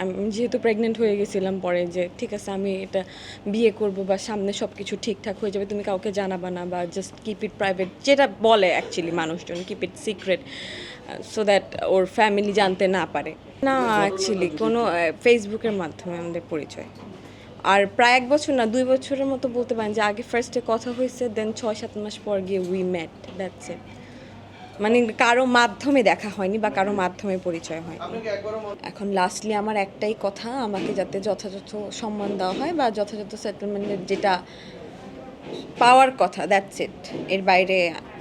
আমি, যেহেতু প্রেগনেন্ট হয়ে গেছিলাম পরে যে, ঠিক আছে, আমি এটা বিয়ে করব বা সামনে সব কিছু ঠিকঠাক হয়ে যাবে, তুমি কাউকে জানাবা না বা জাস্ট কিপ ইট প্রাইভেট যেটা বলে অ্যাকচুয়ালি মানুষজন keep it secret so that or family জানতে না পারে। না অ্যাকচুয়ালি কোনো ফেসবুকের মাধ্যমে আমাদের পরিচয়। আর প্রায় এক বছর না, দুই বছরের মতো বলতে পারেন যে, আগে ফার্স্টে কথা হয়েছে দেন ছয় সাত মাস পর গিয়ে উই ম্যাট দ্যাটস ইট মানে কারও মাধ্যমে দেখা হয়নি বা কারও মাধ্যমে পরিচয় হয়নি। এখন লাস্টলি আমার একটাই কথা আমাকে যাতে যথাযথ সম্মান দেওয়া হয় বা যথাযথ সেটেলমেন্টের যেটা পাওয়ার কথা দ্যাটস ইট এর বাইরে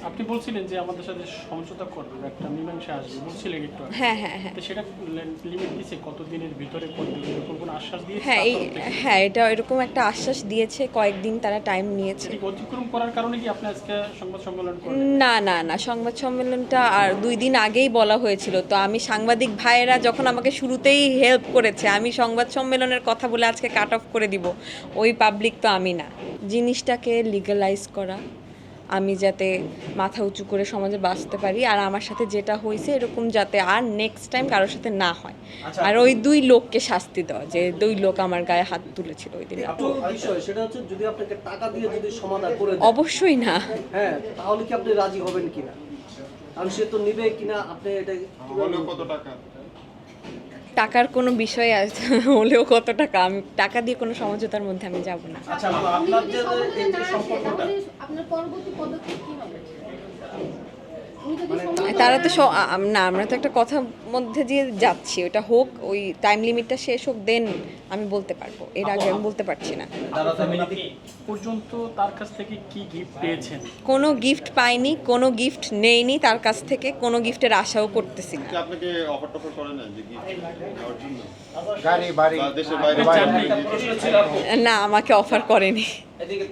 আপনি বলছিলেন যে আমাদের সাথে সমঝোতা করবেন একটা মীমাংসা আসবে বলছিলেন একটু হ্যাঁ হ্যাঁ হ্যাঁ। তো সেটা লিমিট দিছে কত দিনের ভিতরে করবে এরকম কোনো আশ্বাস দিয়েছে হ্যাঁ এই হ্যাঁ এটা এরকম একটা আশ্বাস দিয়েছে কয়েকদিন তারা টাইম নিয়েছে। অতিক্রম করার কারণে কি আপনি আজকে সংবাদ সম্মেলন করলেন না না না সংবাদ সম্মেলনটা আর দুই দিন আগেই বলা হয়েছিল। তো আমি সাংবাদিক ভাইয়েরা যখন আমাকে শুরুতেই হেল্প করেছে আমি সংবাদ সম্মেলনের কথা বলে আজকে কাট অফ করে দিব। ওই পাবলিক তো আমি না। জিনিসটাকে লিগালাইজ করা আমি যাতে মাথা উঁচু করে সমাজে বাঁচতে পারি আর আমার সাথে যেটা হয়েছে এরকম যাতে আর নেক্সট টাইম কারোর সাথে না হয়। আর ওই দুই লোককে শাস্তি দেওয়া যে দুই লোক আমার গায়ে হাত তুলেছিল ওই দিন। একটু বিষয় সেটা হচ্ছে যদি আপনাকে টাকা দিয়ে যদি সমাধান করে দেয়, অবশ্যই না। হ্যাঁ তাহলে কি আপনি রাজি হবেন কিনা? সে তো নিবে কিনা? আপনি এটা কত টাকা? টাকার কোনো বিষয় আছে হলেও কত টাকা আমি টাকা দিয়ে কোনো সমঝোতার মধ্যে আমি যাব না। আচ্ছা আপনার যে এই সম্পর্কটা? আপনার পরবর্তী পদক্ষেপ কি হবে? তারা তো না আমরা তো একটা কথার মধ্যে দিয়ে যাচ্ছি। ওটা হোক ওই টাইম লিমিটটা শেষ হোক দেন আমি বলতে পারব। এর আগে আমি বলতে পারছি না। পর্যন্ত তার কাছ থেকে কি গিফট পেয়েছেন? কোনো গিফট পাইনি কোনো গিফট নেইনি তার কাছ থেকে কোনো গিফটের আশাও করতেছি না। আপনাকে অফার টফার করে না যে গিফট নেওয়ার জন্য? গাড়ি বাড়ি দেশের বাইরে না আমাকে অফার করেনি। এদিকে।